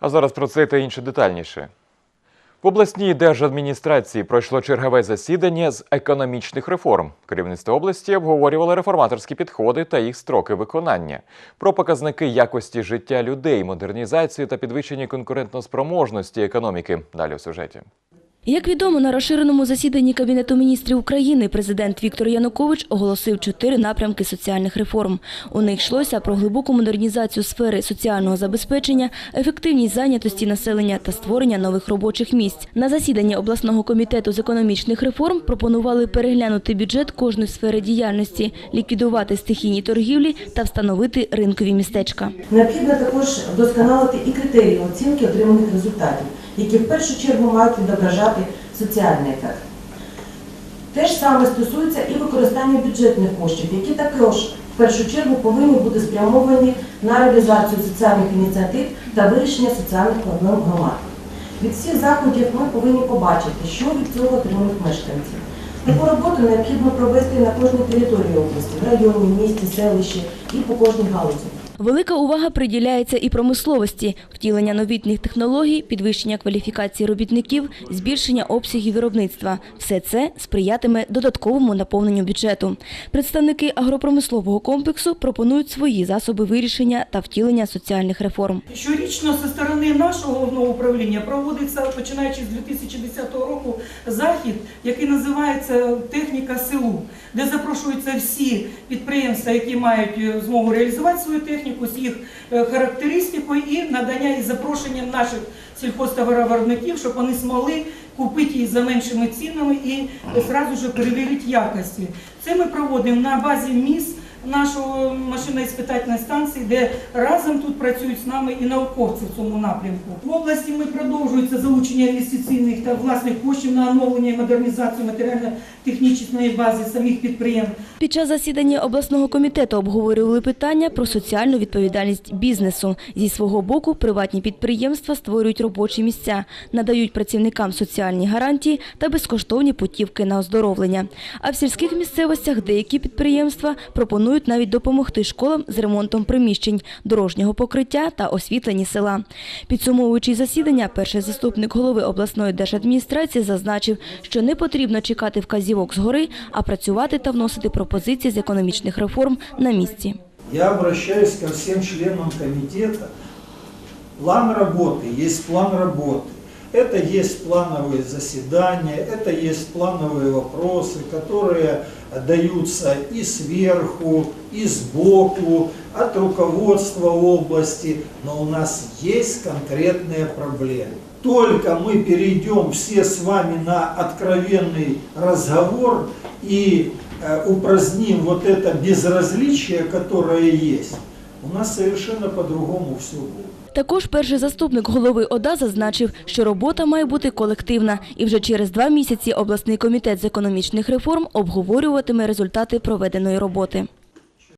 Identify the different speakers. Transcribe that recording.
Speaker 1: А зараз про це та інше детальніше. В обласній держадміністрації пройшло чергове засідання з економічних реформ. Керівництво області обговорювало реформаторські підходи та їх строки виконання, про показники якості життя людей, модернізацію та підвищення конкурентноспроможності економіки. Далі у сюжеті.
Speaker 2: Як відомо, на розширеному засіданні Кабінету міністрів України президент Віктор Янукович оголосив чотири напрямки соціальних реформ. У них йшлося про глибоку модернізацію сфери соціального забезпечення, ефективність зайнятості населення та створення нових робочих місць. На засіданні обласного комітету з економічних реформ пропонували переглянути бюджет кожної сфери діяльності, ліквідувати стихійні торгівлі та встановити ринкові містечка.
Speaker 3: Необхідно також вдосконалити і критерії оцінки отриманих результатів, які в першу чергу мають відображати соціальний ефект. Те ж саме стосується і використання бюджетних коштів, які також в першу чергу повинні бути спрямовані на реалізацію соціальних ініціатив та вирішення соціальних проблем громад. Від всіх заходів ми повинні побачити, що від цього отримують мешканці. Таку роботу необхідно провести на кожній території області, в районі, місті, селищі і по кожній галузі.
Speaker 2: Велика увага приділяється і промисловості, втілення новітніх технологій, підвищення кваліфікації робітників, збільшення обсягів виробництва. Все це сприятиме додатковому наповненню бюджету. Представники агропромислового комплексу пропонують свої засоби вирішення та втілення соціальних реформ.
Speaker 4: Щорічно зі сторони нашого головного управління проводиться, починаючи з 2010 року, захід, який називається Техніка селу, де запрошуються всі підприємства, які мають е, змогу реалізувати свою техніку з їх е, характеристикою і надання і запрошенням наших сільхозтоваровиробників, щоб вони змогли купити її за меншими цінами і одразу ж перевірити якості. Це ми проводимо на базі міст нашого машино-іспитательної станції, де разом тут працюють з нами і науковці в цьому напрямку. В області ми продовжується залучення інвестиційних та власних коштів на оновлення і модернізацію матеріально-технічної бази самих підприємств.
Speaker 2: Під час засідання обласного комітету обговорювали питання про соціальну відповідальність бізнесу. Зі свого боку, приватні підприємства створюють робочі місця, надають працівникам соціальні гарантії та безкоштовні путівки на оздоровлення. А в сільських місцевостях деякі підприємства пропонують навіть допомогти школам з ремонтом приміщень, дорожнього покриття та освітленні села. Підсумовуючи засідання, перший заступник голови обласної держадміністрації зазначив, що не потрібно чекати вказівок згори, а працювати та вносити пропозиції з економічних реформ на місці.
Speaker 5: Я обращаюсь ко всем членам комитета. План работы, есть план работы. Это есть плановые заседания, это есть плановые вопросы, которые даются и сверху, и сбоку, от руководства области. Но у нас есть конкретные проблемы. Только мы перейдем все с вами на откровенный разговор и э, упраздним вот это безразличие, которое есть, у нас совершенно по-другому все було.
Speaker 2: Також перший заступник голови ОДА зазначив, що робота має бути колективна, і вже через два місяці обласний комітет з економічних реформ обговорюватиме результати проведеної роботи.